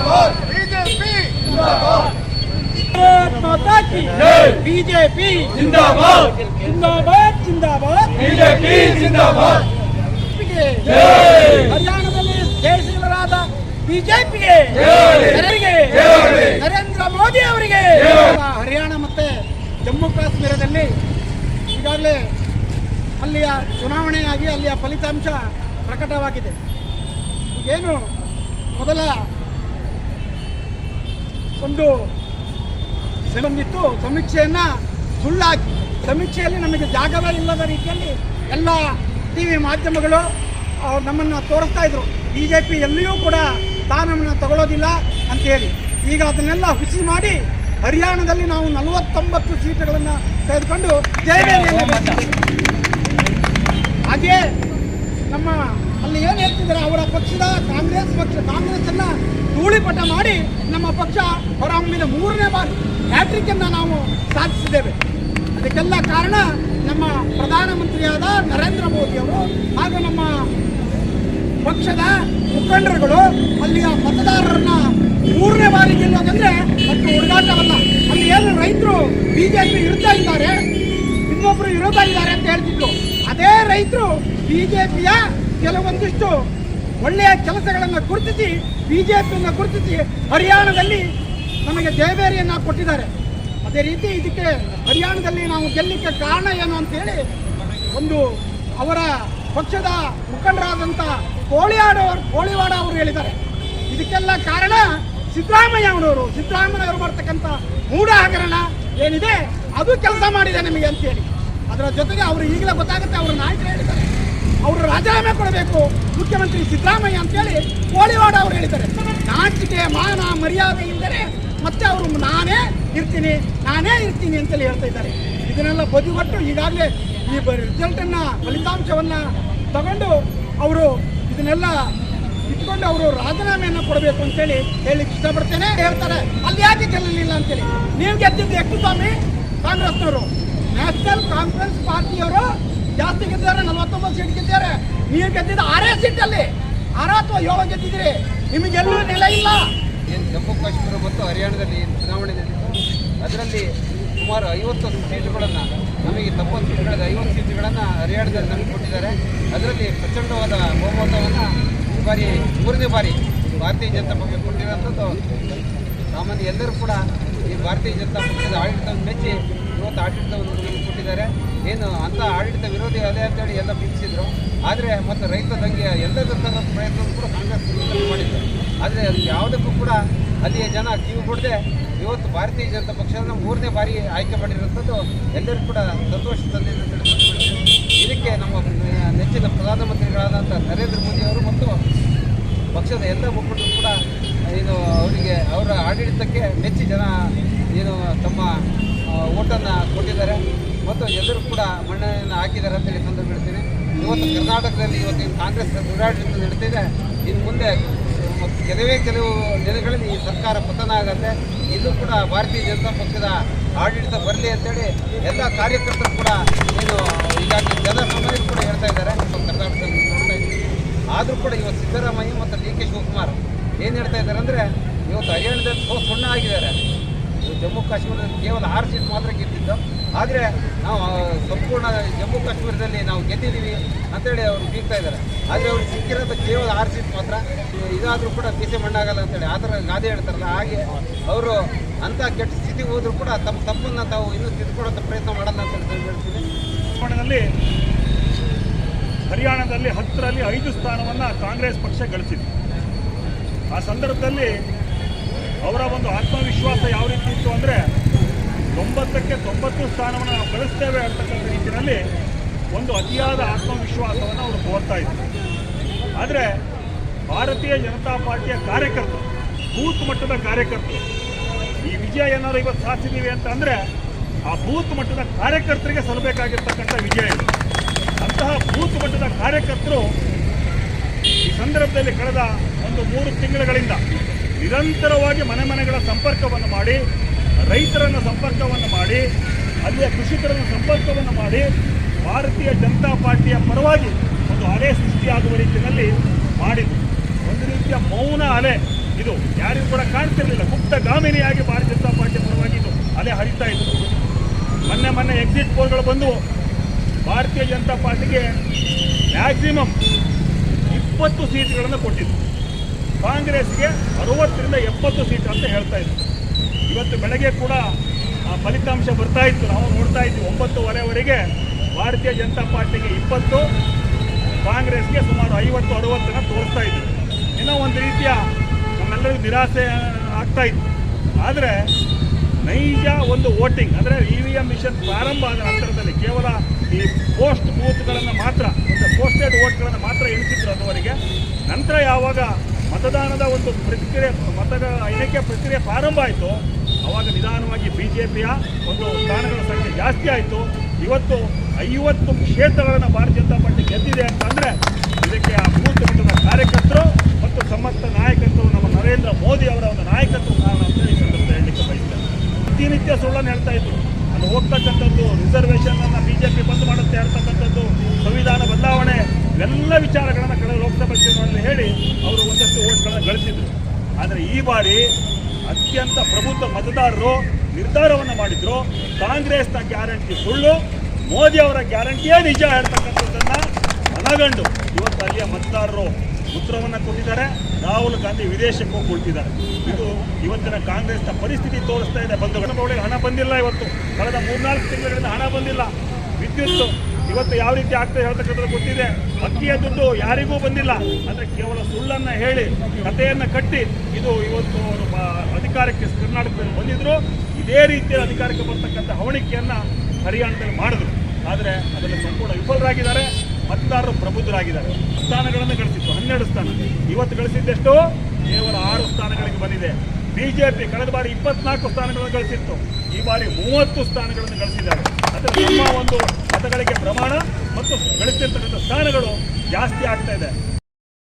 BJP Bharat माता की BJP जिंदाबाद जिंदाबाद जिंदाबाद ಬಿಜೆಪಿ ಜಿಂದಾಬಾದ್ ಬಿಜೆಪಿಗೆ ಹರಿಯಾಣದಲ್ಲಿ ಜಯಶೀಲರಾದ ಬಿಜೆಪಿಗೆ ಜಯವಾಗಲಿ. ಜಯವಾಗಲಿ. ನರೇಂದ್ರ ಮೋದಿ ಅವರಿಗೆ ಜಯವಾಗಲಿ. ಹರಿಯಾಣ ಮತ್ತೆ ಜಮ್ಮು ಕಾಶ್ಮೀರದಲ್ಲಿ ಈಗಾಗಲೇ ಅಲ್ಲಿಯ ಚುನಾವಣೆಯಾಗಿ ಅಲ್ಲಿಯ ಫಲಿತಾಂಶ ಪ್ರಕಟವಾಗಿದೆ ಏನು ಮೊದಲ ಒಂದು ಬಂದಿತ್ತು ಸಮೀಕ್ಷೆಯನ್ನು ಸುಳ್ಳಾಕಿ. ಸಮೀಕ್ಷೆಯಲ್ಲಿ ನಮಗೆ ಜಾಗವೇ ಇಲ್ಲದ ರೀತಿಯಲ್ಲಿ ಎಲ್ಲ ಟಿ ವಿ ಮಾಧ್ಯಮಗಳು ಅವ್ರು ನಮ್ಮನ್ನು ತೋರಿಸ್ತಾ ಇದ್ರು. ಬಿ ಜೆ ಪಿ ಎಲ್ಲಿಯೂ ಕೂಡ ಸ್ಥಾನವನ್ನು ತಗೊಳ್ಳೋದಿಲ್ಲ ಅಂತ ಹೇಳಿ. ಈಗ ಅದನ್ನೆಲ್ಲ ಹುಸಿ ಮಾಡಿ ಹರಿಯಾಣದಲ್ಲಿ ನಾವು ನಲವತ್ತೊಂಬತ್ತು ಸೀಟುಗಳನ್ನು ತೆಗೆದುಕೊಂಡು ಜಯವೇರಿಯಲ್ಲಿ ಬಂದಿದ್ದೇವೆ. ಹಾಗೆ ನಮ್ಮ ಅಲ್ಲಿ ಏನು ಹೇಳ್ತಿದ್ದಾರೆ? ಅವರ ಪಕ್ಷದ ಕಾಂಗ್ರೆಸ್ ಪಕ್ಷ ಕಾಂಗ್ರೆಸ್ ಅನ್ನ ಧೂಳಿಪಟ ಮಾಡಿ ನಮ್ಮ ಪಕ್ಷ ಹೊರಹೊಮ್ಮಿದ ಮೂರನೇ ಬಾರಿ ಹ್ಯಾಟ್ರಿಕ್ ಅನ್ನ ನಾವು ಸಾಧಿಸಿದ್ದೇವೆ. ಅದಕ್ಕೆಲ್ಲ ಕಾರಣ ನಮ್ಮ ಪ್ರಧಾನಮಂತ್ರಿಯಾದ ನರೇಂದ್ರ ಮೋದಿ ಅವರು ಹಾಗೂ ನಮ್ಮ ಪಕ್ಷದ ಮುಖಂಡರುಗಳು ಅಲ್ಲಿಯ ಮತದಾರರನ್ನ ಮೂರನೇ ಬಾರಿ ಗೆಲ್ಲೋದಂದ್ರೆ ಮತ್ತು ಹುಡುಗಾಟವಲ್ಲ. ಅಲ್ಲಿ ಏನು ರೈತರು ಬಿಜೆಪಿ ಇರ್ತಾ ಇದ್ದಾರೆ, ಇನ್ನೊಬ್ರು ವಿರೋಧ ಇದ್ದಾರೆ ಅಂತ ಹೇಳ್ತಿದ್ರು. ಅದೇ ರೈತರು ಬಿಜೆಪಿಯ ಕೆಲವೊಂದಿಷ್ಟು ಒಳ್ಳೆಯ ಕೆಲಸಗಳನ್ನು ಗುರುತಿಸಿ ಪಿಯನ್ನು ಗುರುತಿಸಿ ಹರಿಯಾಣದಲ್ಲಿ ನಮಗೆ ಜಯಬೇರಿಯನ್ನು ಕೊಟ್ಟಿದ್ದಾರೆ. ಅದೇ ರೀತಿ ಇದಕ್ಕೆ ಹರಿಯಾಣದಲ್ಲಿ ನಾವು ಗೆಲ್ಲಲಿಕ್ಕೆ ಕಾರಣ ಏನು ಅಂತೇಳಿ ಒಂದು ಅವರ ಪಕ್ಷದ ಮುಖಂಡರಾದಂಥ ಕೋಳಿಯಾಡ ಕೋಳಿವಾಡ ಅವರು ಹೇಳಿದ್ದಾರೆ. ಇದಕ್ಕೆಲ್ಲ ಕಾರಣ ಸಿದ್ದರಾಮಯ್ಯ ಅವರವರು. ಸಿದ್ದರಾಮಯ್ಯ ಮಾಡ್ತಕ್ಕಂಥ ಮೂಢ ಹಗರಣ ಏನಿದೆ, ಅದು ಕೆಲಸ ಮಾಡಿದೆ ನಮಗೆ ಅಂತೇಳಿ ಅದರ ಜೊತೆಗೆ ಅವರು ಈಗಲೇ ಗೊತ್ತಾಗುತ್ತೆ, ಅವರ ನಾಯಕರು ಹೇಳಿದ್ದಾರೆ. ಅವರು ರಾಜೀನಾಮೆ ಕೊಡಬೇಕು. ಮುಖ್ಯಮಂತ್ರಿ ಸಿದ್ದರಾಮಯ್ಯ ಅಂತೇಳಿ ಕೋಳಿವಾಡ ಅವರು ಹೇಳಿದ್ದಾರೆ. ನಾಚಿಕೆ, ಮಾನ, ಮರ್ಯಾದೆ ಇದ್ದರೆ ಮತ್ತೆ ಅವರು ನಾನೇ ಇರ್ತೀನಿ ನಾನೇ ಇರ್ತೀನಿ ಅಂತೇಳಿ ಹೇಳ್ತಾ ಇದ್ದಾರೆ. ಇದನ್ನೆಲ್ಲ ಬದಿಗೊಟ್ಟು ಈಗಾಗಲೇ ಈ ರಿಸಲ್ಟನ್ನು, ಫಲಿತಾಂಶವನ್ನ ತಗೊಂಡು ಅವರು ಇದನ್ನೆಲ್ಲ ಇಟ್ಕೊಂಡು ಅವರು ರಾಜೀನಾಮೆಯನ್ನು ಕೊಡಬೇಕು ಅಂತೇಳಿ ಹೇಳಿಕ್ಕೆ ಇಷ್ಟಪಡ್ತೇನೆ. ಹೇಳ್ತಾರೆ, ಅಲ್ಲಿ ಯಾಕೆ ಗೆಲ್ಲಲಿಲ್ಲ ಅಂತೇಳಿ. ನೀವು ಗೆದ್ದಿದ್ದು ಎಷ್ಟು ಸ್ವಾಮಿ? ಕಾಂಗ್ರೆಸ್ನವರು. ನ್ಯಾಷನಲ್ ಕಾನ್ಫರೆನ್ಸ್ ಪಾರ್ಟಿಯವರು ಜಾಸ್ತಿ ಗೆದ್ದಿದ್ದಾರೆ, ನಲವತ್ತೊಂಬತ್ತು ಸೀಟ್ ಗೆದ್ದಿದ್ದಾರೆ. ನೀವು ಗೆದ್ದಿದ್ದ ಆರೇ ಸೀಟಲ್ಲಿ ಆರ ಅಥವಾ ಏಳು ಗೆದ್ದಿದ್ದೀರಿ. ನಿಮಗೆಲ್ಲೂ ನೆಲೆ ಇಲ್ಲ. ಏನು ಜಮ್ಮು ಕಾಶ್ಮೀರ ಮತ್ತು ಹರಿಯಾಣದಲ್ಲಿ ಚುನಾವಣೆ ಅದರಲ್ಲಿ ಸುಮಾರು ಐವತ್ತೊಂದು ಸೀಟುಗಳನ್ನು, ನಮಗೆ ತಪ್ಪೊಂದು ಸೀಟುಗಳಲ್ಲಿ ಐವತ್ತು ಸೀಟುಗಳನ್ನು ಹರಿಯಾಣದಲ್ಲಿ ನಮಗೆ ಕೊಟ್ಟಿದ್ದಾರೆ. ಅದರಲ್ಲಿ ಪ್ರಚಂಡವಾದ ಬಹುಮತವನ್ನು ಈ ಬಾರಿ, ಮೂರನೇ ಬಾರಿ ಭಾರತೀಯ ಜನತಾ ಪಕ್ಷ ಕೊಟ್ಟಿರೋಂಥದ್ದು ಸಾಮಾನ್ಯ ಎಲ್ಲರೂ ಕೂಡ ಈ ಭಾರತೀಯ ಜನತಾ ಪಕ್ಷದ ಆಡಳಿತವನ್ನು ಮೆಚ್ಚಿ ಇವತ್ತು ಆಡಳಿತವನ್ನು ನಮಗೆ ಕೊಟ್ಟಿದ್ದಾರೆ. ಏನು ಅಂಥ ಆಡಳಿತ ವಿರೋಧಿ ಅಲೆ ಅಂತೇಳಿ ಎಲ್ಲ ಬಿಂಬಿಸಿದ್ರು. ಆದರೆ ಮತ್ತು ರೈತ ದಂಗೆ ಎಲ್ಲದರ ತನ್ನ ಪ್ರಯತ್ನ ಕೂಡ ಕಾಂಗ್ರೆಸ್ ಮಾಡಿದ್ದರು. ಆದರೆ ಅದು ಯಾವುದಕ್ಕೂ ಕೂಡ ಅಲ್ಲಿಯ ಜನ ಕಿವಿ ಕೊಡದೆ ಇವತ್ತು ಭಾರತೀಯ ಜನತಾ ಪಕ್ಷವನ್ನು ಮೂರನೇ ಬಾರಿ ಆಯ್ಕೆ ಮಾಡಿರುವಂಥದ್ದು ಎಲ್ಲರಿಗೂ ಕೂಡ ಸಂತೋಷ ತಂದಿದೆ ಅಂತ. ಇದಕ್ಕೆ ನಮ್ಮ ನೆಚ್ಚಿನ ಪ್ರಧಾನಮಂತ್ರಿಗಳಾದಂಥ ನರೇಂದ್ರ ಮೋದಿ ಅವರು ಮತ್ತು ಪಕ್ಷದ ಎಲ್ಲ ಮುಖಂಡರು ಕೂಡ, ಏನು, ಅವರಿಗೆ ಅವರ ಆಡಳಿತಕ್ಕೆ ಮೆಚ್ಚಿ ಜನ ಏನು ತಮ್ಮ ಓಟನ್ನು ಕೊಟ್ಟಿದ್ದಾರೆ. ಮತ್ತು ಎಲ್ಲರೂ ಕೂಡ ಮನ್ನಣೆಯನ್ನು ಹಾಕಿದ್ದಾರೆ ಅಂತೇಳಿ ಸಂದರ್ಭ ಹೇಳ್ತೀನಿ. ಇವತ್ತು ಕರ್ನಾಟಕದಲ್ಲಿ ಇವತ್ತು ಕಾಂಗ್ರೆಸ್ ದುರಾಡಳಿತ ನಡೀತಿದೆ. ಇನ್ನು ಮುಂದೆ ಕೆಲವೇ ಕೆಲವು ದಿನಗಳಲ್ಲಿ ಈ ಸರ್ಕಾರ ಪತನ ಆಗುತ್ತೆ. ಇದು ಕೂಡ ಭಾರತೀಯ ಜನತಾ ಪಕ್ಷದ ಆಡಳಿತ ಬರಲಿ ಅಂತೇಳಿ ಎಲ್ಲ ಕಾರ್ಯಕರ್ತರು ಕೂಡ ಏನು ಈಗಾಗಲೇ ಜನಸಾಮಾನ್ಯರು ಕೂಡ ಹೇಳ್ತಾ ಇದ್ದಾರೆ. ಕರ್ನಾಟಕದಲ್ಲಿ ನೋಡ್ತಾ ಇದ್ದೀವಿ. ಆದರೂ ಕೂಡ ಇವತ್ತು ಸಿದ್ದರಾಮಯ್ಯ ಮತ್ತು ಡಿ ಕೆ ಶಿವಕುಮಾರ್ ಏನು ಹೇಳ್ತಾ ಇದ್ದಾರೆ ಅಂದರೆ, ಇವತ್ತು ಹರಿಯಾಣದಲ್ಲಿ ಸುಣ್ಣ ಆಗಿದ್ದಾರೆ. ಕಾಶ್ಮೀರದಲ್ಲಿ ಕೇವಲ ಆರು ಸೀಟ್ ಮಾತ್ರ ಗೆದ್ದಿದ್ದು. ಆದರೆ ನಾವು ಸಂಪೂರ್ಣ ಜಮ್ಮು ಕಾಶ್ಮೀರದಲ್ಲಿ ನಾವು ಗೆದ್ದಿದ್ದೀವಿ ಅಂತೇಳಿ ಅವರು ಬೀಗ್ತಾ ಇದ್ದಾರೆ. ಆದರೆ ಅವರು ಸಿಕ್ಕಿರೋದು ಕೇವಲ ಆರು ಸೀಟ್ ಮಾತ್ರ. ಇದಾದರೂ ಕೂಡ ಬಿಸಿ ಮಣ್ಣಾಗಲ್ಲ ಅಂತೇಳಿ ಆ ಥರ ಗಾದೆ ಹೇಳ್ತಾರಲ್ಲ, ಹಾಗೆ ಅವರು ಅಂಥ ಕೆಟ್ಟ ಸ್ಥಿತಿಗೆ ಹೋದರೂ ಕೂಡ ತಮ್ಮ ತಪ್ಪನ್ನು ತಾವು ಇನ್ನೂ ತಿದ್ದುಕೊಳ್ಳೋಂಥ ಪ್ರಯತ್ನ ಮಾಡಲ್ಲ ಅಂತ ಹೇಳಿ ಹೇಳ್ತೀನಿ. ಹರಿಯಾಣದಲ್ಲಿ ಹತ್ತರಲ್ಲಿ ಐದು ಸ್ಥಾನವನ್ನು ಕಾಂಗ್ರೆಸ್ ಪಕ್ಷ ಗಳಿಸಿದೆ. ಆ ಸಂದರ್ಭದಲ್ಲಿ ಅವರ ಒಂದು ಆತ್ಮವಿಶ್ವಾಸ ಯಾವ ರೀತಿ ಇತ್ತು ಅಂದರೆ ತೊಂಬತ್ತಕ್ಕೆ ತೊಂಬತ್ತು ಸ್ಥಾನವನ್ನು ನಾವು ಗಳಿಸ್ತೇವೆ ಅಂತಕ್ಕಂಥ ರೀತಿಯಲ್ಲಿ ಒಂದು ಅತಿಯಾದ ಆತ್ಮವಿಶ್ವಾಸವನ್ನು ಅವರು ತೋರ್ತಾ ಇದ್ದಾರೆ ಆದರೆ ಭಾರತೀಯ ಜನತಾ ಪಾರ್ಟಿಯ ಕಾರ್ಯಕರ್ತರು, ಬೂತ್ ಮಟ್ಟದ ಕಾರ್ಯಕರ್ತರು, ಈ ವಿಜಯ ಏನಾದ್ರು ಇವತ್ತು ಸಾಧಿಸಿದ್ದೀವಿ ಅಂತ ಅಂದರೆ ಆ ಬೂತ್ ಮಟ್ಟದ ಕಾರ್ಯಕರ್ತರಿಗೆ ಸಲ್ಲಬೇಕಾಗಿರ್ತಕ್ಕಂಥ ವಿಜಯ ಇದು. ಅಂತಹ ಬೂತ್ ಮಟ್ಟದ ಕಾರ್ಯಕರ್ತರು ಈ ಸಂದರ್ಭದಲ್ಲಿ ಕಳೆದ ಒಂದು ಮೂರು ತಿಂಗಳುಗಳಿಂದ ನಿರಂತರವಾಗಿ ಮನೆ ಮನೆಗಳ ಸಂಪರ್ಕವನ್ನು ಮಾಡಿ, ರೈತರನ್ನು ಸಂಪರ್ಕವನ್ನು ಮಾಡಿ, ಅಲ್ಲಿಯ ಕೃಷಿಕರನ್ನು ಸಂಪರ್ಕವನ್ನು ಮಾಡಿ, ಭಾರತೀಯ ಜನತಾ ಪಾರ್ಟಿಯ ಪರವಾಗಿ ಒಂದು ಅಲೆ ಸೃಷ್ಟಿಯಾಗುವ ರೀತಿಯಲ್ಲಿ ಮಾಡಿದ್ರು ಒಂದು ರೀತಿಯ ಮೌನ ಅಲೆ. ಇದು ಯಾರಿಗೂ ಕೂಡ ಕಾಣ್ತಿರಲಿಲ್ಲ. ಗುಪ್ತ ಗಾಮಿನಿಯಾಗಿ ಭಾರತೀಯ ಜನತಾ ಪಾರ್ಟಿ ಪರವಾಗಿ ಇದು ಅಲೆ ಹರಿತಾ ಇತ್ತು ಮೊನ್ನೆ ಮೊನ್ನೆ ಎಕ್ಸಿಟ್ ಪೋಲ್ಗಳು ಬಂದು ಭಾರತೀಯ ಜನತಾ ಪಾರ್ಟಿಗೆ ಮ್ಯಾಕ್ಸಿಮಮ್ ಇಪ್ಪತ್ತು ಸೀಟ್ಗಳನ್ನು ಕೊಟ್ಟಿದ್ದು ಕಾಂಗ್ರೆಸ್ಗೆ ಅರವತ್ತರಿಂದ ಎಪ್ಪತ್ತು ಸೀಟ್ ಅಂತ ಹೇಳ್ತಾ ಇದ್ರು. ಇವತ್ತು ಬೆಳಗ್ಗೆ ಕೂಡ ಆ ಫಲಿತಾಂಶ ಬರ್ತಾ ಇತ್ತು. ನಾವು ನೋಡ್ತಾ ಇದ್ವಿ, ಒಂಬತ್ತುವರೆವರೆಗೆ ಭಾರತೀಯ ಜನತಾ ಪಾರ್ಟಿಗೆ ಇಪ್ಪತ್ತು, ಕಾಂಗ್ರೆಸ್ಗೆ ಸುಮಾರು ಐವತ್ತು, ಅರವತ್ತನ್ನು ತೋರಿಸ್ತಾ ಇದ್ದರು ಏನೋ ಒಂದು ರೀತಿಯ ನಮ್ಮೆಲ್ಲರಿಗೂ ನಿರಾಸೆ ಆಗ್ತಾ ಇತ್ತು. ಆದರೆ ನೈಜ ಒಂದು ವೋಟಿಂಗ್, ಅಂದರೆ ಇ ವಿ ಎಂ ಮಿಷನ್ ಪ್ರಾರಂಭ ಆದ ನಂತರದಲ್ಲಿ ಕೇವಲ ಈ ಪೋಸ್ಟ್ ಬೂತ್ಗಳನ್ನು ಮಾತ್ರ, ಅಂದರೆ ಪೋಸ್ಟೆಡ್ ವೋಟ್ಗಳನ್ನು ಮಾತ್ರ ಎಣಿಸಿದ್ರು ಅದುವರೆಗೆ. ನಂತರ ಯಾವಾಗ ಮತದಾನದ ಒಂದು ಪ್ರಕ್ರಿಯೆ, ಮತದ ಎಣಿಕೆ ಪ್ರಕ್ರಿಯೆ ಪ್ರಾರಂಭ ಆಯಿತು. ಆವಾಗ ನಿಧಾನವಾಗಿ ಬಿ ಜೆ ಪಿಯ ಒಂದು ಸ್ಥಾನಗಳ ಸಂಖ್ಯೆ ಜಾಸ್ತಿ ಆಯಿತು. ಇವತ್ತು ಐವತ್ತು ಕ್ಷೇತ್ರಗಳನ್ನು ಭಾರತೀಯ ಜನತಾ ಪಾರ್ಟಿ ಗೆದ್ದಿದೆ ಅಂತಂದರೆ ಇದಕ್ಕೆ ಆ ಬೂತ್ ಮಟ್ಟದ ಕಾರ್ಯಕರ್ತರು ಮತ್ತು ಸಮಸ್ತ ನಾಯಕತ್ವ ನಮ್ಮ ನರೇಂದ್ರ ಮೋದಿ ಅವರ ಒಂದು ನಾಯಕತ್ವ ಕಾರಣ ಅಂತ ಈ ಸಂದರ್ಭದಲ್ಲಿ ಹೇಳಲಿಕ್ಕೆ ಬಯಸ್ತೇನೆ. ಪ್ರತಿನಿತ್ಯ ಸುಳ್ಳನ್ನು ಹೇಳ್ತಾ ಇದ್ರು. ಅಲ್ಲಿ ಹೋಗ್ತಕ್ಕಂಥದ್ದು ರಿಸರ್ವೇಷನ್ ಅನ್ನ ಬಿಜೆಪಿ ಬಂದ್ ಮಾಡುತ್ತೆ ಹೇಳ್ತಕ್ಕಂಥದ್ದು ಸಂವಿಧಾನ ಬದಲಾವಣೆ, ಇವೆಲ್ಲ ವಿಚಾರಗಳನ್ನು ಕಳೆದ ಲೋಕಸಭಾ ಚುನಾವಣೆಯಲ್ಲಿ ಹೇಳಿ ಅವರು ಒಂದಷ್ಟು ಓಟ್ಗಳನ್ನು ಗಳಿಸಿದ್ರು. ಆದರೆ ಈ ಬಾರಿ ಅತ್ಯಂತ ಪ್ರಬುದ್ಧ ಮತದಾರರು ನಿರ್ಧಾರವನ್ನು ಮಾಡಿದ್ರು. ಕಾಂಗ್ರೆಸ್ನ ಗ್ಯಾರಂಟಿ ಸುಳ್ಳು, ಮೋದಿ ಅವರ ಗ್ಯಾರಂಟಿಯೇ ನಿಜ ಹೇಳ್ತಕ್ಕಂಥದ್ದನ್ನ ಮನಗಂಡು ಇವತ್ತು ಅಲ್ಲಿಯ ಮತದಾರರು ಉತ್ತರವನ್ನು ಕೊಟ್ಟಿದ್ದಾರೆ. ರಾಹುಲ್ ಗಾಂಧಿ ವಿದೇಶಕ್ಕೆ ಹೋಗಿ ಇದು ಇವತ್ತಿನ ಕಾಂಗ್ರೆಸ್ನ ಪರಿಸ್ಥಿತಿ ತೋರಿಸ್ತಾ ಇದೆ ಬಂಧುಗಳ. ಒಳಗೆ ಹಣ ಬಂದಿಲ್ಲ ಇವತ್ತು. ಕಳೆದ ಮೂರ್ನಾಲ್ಕು ತಿಂಗಳಿಂದ ಹಣ ಬಂದಿಲ್ಲ. ವಿದ್ಯುತ್ ಇವತ್ತು ಯಾವ ರೀತಿ ಆಗ್ತದೆ ಹೇಳ್ತಕ್ಕಂಥದ್ದು ಗೊತ್ತಿದೆ. ಅಕ್ಕಿಯ ದುಡ್ಡು ಯಾರಿಗೂ ಬಂದಿಲ್ಲ. ಅಂದರೆ ಕೇವಲ ಸುಳ್ಳನ್ನು ಹೇಳಿ ಕಥೆಯನ್ನು ಕಟ್ಟಿ ಇದು ಇವತ್ತು ಅವರು ಅಧಿಕಾರಕ್ಕೆ ಕರ್ನಾಟಕದಲ್ಲಿ ಬಂದಿದ್ರು. ಇದೇ ರೀತಿಯ ಅಧಿಕಾರಕ್ಕೆ ಬರ್ತಕ್ಕಂಥ ಹವಣಿಕೆಯನ್ನು ಹರಿಯಾಣದಲ್ಲಿ ಮಾಡಿದ್ರು. ಆದರೆ ಅದರಲ್ಲಿ ಸಂಪೂರ್ಣ ವಿಫಲರಾಗಿದ್ದಾರೆ. ಮತದಾರರು ಪ್ರಬುದ್ಧರಾಗಿದ್ದಾರೆ. ಸ್ಥಾನಗಳನ್ನು ಗಳಿಸಿತ್ತು. ಹನ್ನೆರಡು ಸ್ಥಾನ. ಇವತ್ತು ಗಳಿಸಿದ್ದೆಷ್ಟು? ಕೇವಲ ಆರು ಸ್ಥಾನಗಳಿಗೆ ಬಂದಿದೆ. ಬಿಜೆಪಿ ಕಳೆದ ಬಾರಿ ಇಪ್ಪತ್ನಾಲ್ಕು ಸ್ಥಾನಗಳನ್ನು ಗಳಿಸಿತ್ತು. ಈ ಬಾರಿ ಮೂವತ್ತು ಸ್ಥಾನಗಳನ್ನು ಗಳಿಸಿದ್ದಾರೆ. ಅದರ ನಮ್ಮ ಒಂದು ಮತಗಳಿಗೆ ಪ್ರಮಾಣ ಮತ್ತು ಗಳಿಸಿರ್ತಕ್ಕಂಥ ಸ್ಥಾನಗಳು ಜಾಸ್ತಿ ಆಗ್ತಾ ಇದೆ.